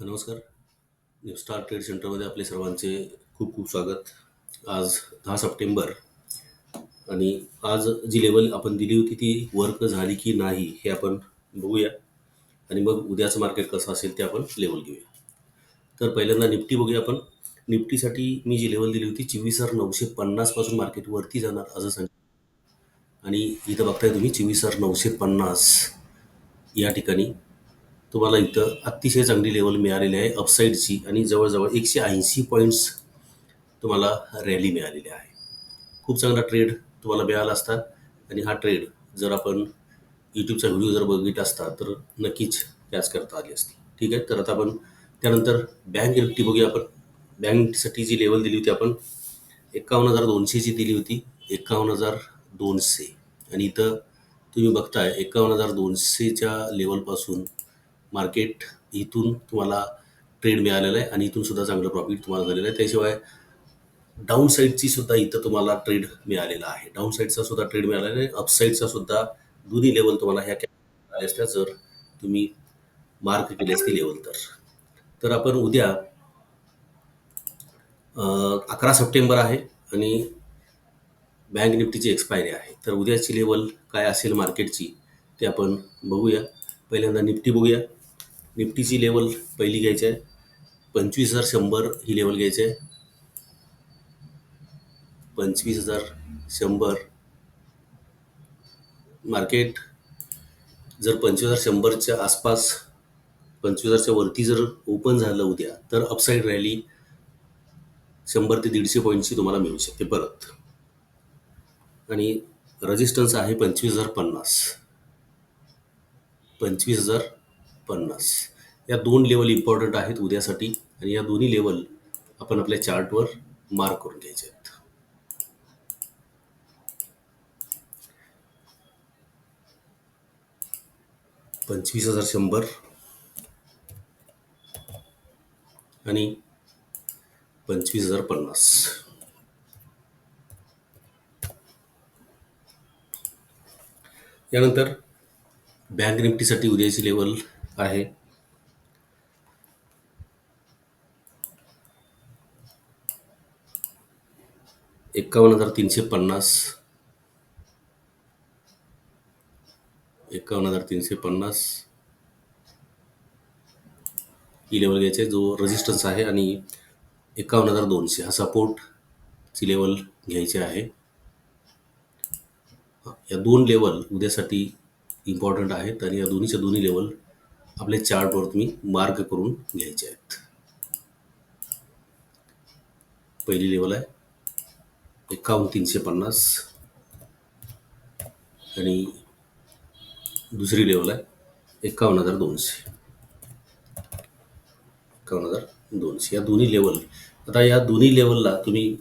नमस्कार. Star trade सेंटरमध्ये आपले सर्वांचे खूप खूप स्वागत. आज दहा सप्टेंबर आणि आज जी लेवल आपण दिली होती ती वर्क झाली की नाही हे आपण बघूया आणि मग उद्याचं मार्केट कसं असेल ते आपण लेवल घेऊया. तर पहिल्यांदा निफ्टी बघूया आपण. निफ्टीसाठी मी जी लेवल दिली होती चोवीस हजार नऊशे पन्नासपासून मार्केट वरती जाणार असं सांग आणि इथं बघताय तुम्ही चोवीस हजार नऊशे पन्नास या ठिकाणी तुम्हाला इथं अतिशय चांगली लेवल मिळालेली आहे. अपसाईडची आणि जवळजवळ एकशे ऐंशी पॉईंट्स तुम्हाला रॅली मिळालेली आहे. खूप चांगला ट्रेड तुम्हाला मिळाला असता. आणि हा ट्रेड जर आपण यूट्यूबचा व्हिडिओ जर बघितला असता तर नक्कीच त्याच करता आली असती. ठीक आहे? तर आता आपण त्यानंतर बँक निफ्टी बघूया आपण. बँक निफ्टीसाठी जी लेवल दिली होती आपण एकावन्न हजार दोनशेची दिली होती. एकावन्न हजार दोनशे. आणि इथं तुम्ही बघताय एकावन्न हजार दोनशेच्या लेवलपासून मार्केट इथून तुम्हाला ट्रेड मिळालेला आहे आणि इथून सुद्धा चांगलं प्रॉफिट तुम्हाला झालेलं आहे. त्याशिवाय डाऊन साईडची सुद्धा इथं तुम्हाला ट्रेड मिळालेला आहे. डाऊन साईडचा सुद्धा ट्रेड मिळालेला आहे. अपसाईडचा सुद्धा दोन्ही लेवल तुम्हाला ह्या आल्या असल्या जर तुम्ही मार्क केली असते लेवल तर. तर आपण उद्या अकरा सप्टेंबर आहे आणि बँक निफ्टीची एक्सपायरी आहे. तर उद्याची लेवल काय असेल मार्केटची ते आपण बघूया. पहिल्यांदा निफ्टी बघूया. निफ्टीची लेवल पहिली घ्यायची आहे. पंचवीस हजार शंभर ही लेवल घ्यायची आहे. पंचवीस हजार शंभर. मार्केट जर पंचवीस हजार शंभरच्या आसपास पंचवीस हजारच्या वरती जर ओपन झालं उद्या तर अपसाईड रॅली शंभर ते दीडशे पॉईंटची तुम्हाला मिळू शकते परत. आणि रजिस्टन्स आहे पंचवीस हजार पन्नास. पंचवीस हजार पन्नास. या दोन लेवल इम्पॉर्टंट आहेत उद्यासाठी आणि या दोन्ही लेवल आपण आपल्या चार्टवर मार्क करून घ्यायचे आहेत. पंचवीस हजार शंभर आणि पंचवीस हजार पन्नास. यानंतर बँक निफ्टीसाठी उद्याची लेवल आहे. एकावन्न हजार तीनशे पन्नास. एकावन्न हजार तीनशे पन्नास. ही लेवल घ्यायची आहे जो रेजिस्टन्स आहे आणि एकावन्न हजार दोनशे. हा सपोर्टची लेवल घ्यायची आहे. या दोन लेवल उद्यासाठी इम्पॉर्टंट आहेत आणि या दोन्हीच्या दोन्ही लेवल आपल्या चार्टवर तुम्ही मार्क करून घ्यायचे आहेत. पहिली लेवल आहे. एकावन्न तीनशे पन्नास. आणि दुसरी लेवल आहे एकावन्न हजार दोनशे. एकावन्न हजार दोनशे. या दोन्ही लेवल आता या दोन्ही लेवलला तुम्ही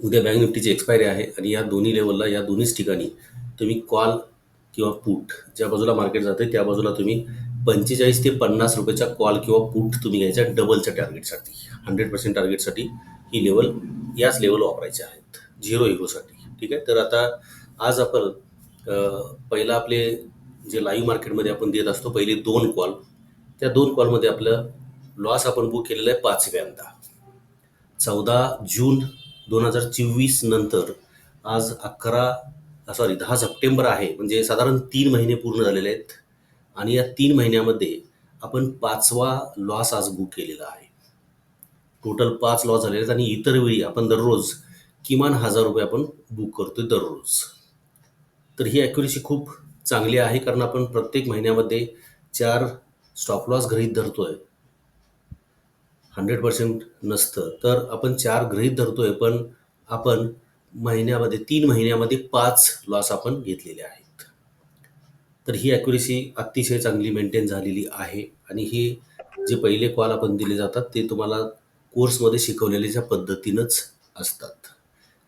उद्या बँक निफ्टीची एक्सपायरी आहे आणि या दोन्ही लेवलला या दोन्हीच ठिकाणी तुम्ही कॉल किंवा पुट ज्या बाजूला मार्केट जाते त्या बाजूला तुम्ही पंचेचाळीस ते पन्नास रुपयाचा कॉल किंवा पुट तुम्ही घ्यायचा डबलच्या टार्गेटसाठी हंड्रेड पर्सेंट टार्गेटसाठी ही लेवल याच लेवल वापरायचे आहेत. झिरो इगोसाठी ठीक आहे? तर आता आज आपण पहिला आपले जे लाईव्ह मार्केटमध्ये आपण देत असतो पहिले दोन कॉल त्या दोन कॉलमध्ये आपलं लॉस आपण बुक केलेला आहे पाचव्यांदा. चौदा जून दोन हजार चोवीस नंतर आज अकरा सॉरी दहा सप्टेंबर आहे. म्हणजे साधारण तीन महिने पूर्ण झालेले आहेत. आणि या तीन महिन्यामध्ये आपण पाचवा लॉस आज बुक केलेला आहे. टोटल पाच लॉस झालेले आहेत आणि इतर वेळी आपण दररोज किमान हजार रुपये आपण बुक करतो दररोज. तर ही ॲक्युरेसी खूप चांगली आहे कारण आपण प्रत्येक महिन्यामध्ये चार स्टॉप लॉस गृहीत आहे हंड्रेड पर्सेंट नसतं. तर आपण चार गृहीत आहे पण आपण महिन्यामध्ये तीन महिन्यामध्ये पाच लॉस आपण घेतलेले आहेत. तर ही ॲक्युरेसी अतिशय चांगली मेंटेन झालेली आहे आणि हे जे पहिले कॉल आपण दिले जातात ते तुम्हाला कोर्समध्ये शिकवलेल्याच्या पद्धतीनंच असतात.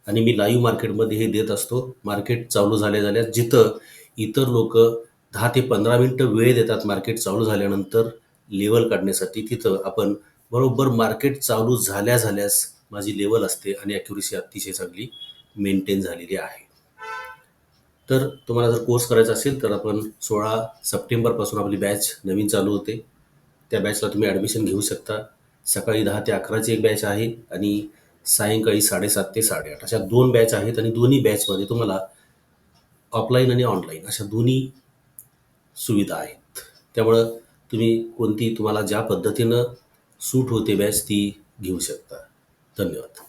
आणि मी लाईव्ह मार्केटमध्ये हे देत असतो. मार्केट चालू झाल्या झाल्या जिथं इतर लोक दहा ते पंधरा मिनटं वेळ देतात मार्केट चालू झाल्यानंतर लेवल काढण्यासाठी तिथं आपण बरोबर मार्केट चालू झाल्या झाल्यास माझी लेवल असते आणि ॲक्युरेसी अतिशय चांगली मेंटेन झालेली आहे. तर तुम्हाला जर कोर्स करायचा असेल तर आपण सोळा सप्टेंबरपासून आपली बॅच नवीन चालू होते. त्या बॅचला तुम्ही ॲडमिशन घेऊ शकता. सकाळी दहा ते अकराची एक बॅच आहे आणि सायंकाळी साडेसात ते साडेआठ. अशा दोन बॅच आहेत आणि दोन्ही बॅचमध्ये तुम्हाला ऑफलाईन आणि ऑनलाईन अशा दोन्ही सुविधा आहेत. त्यामुळं तुम्ही कोणती तुम्हाला ज्या पद्धतीनं सूट होते बॅच ती घेऊ शकता. धन्यवाद.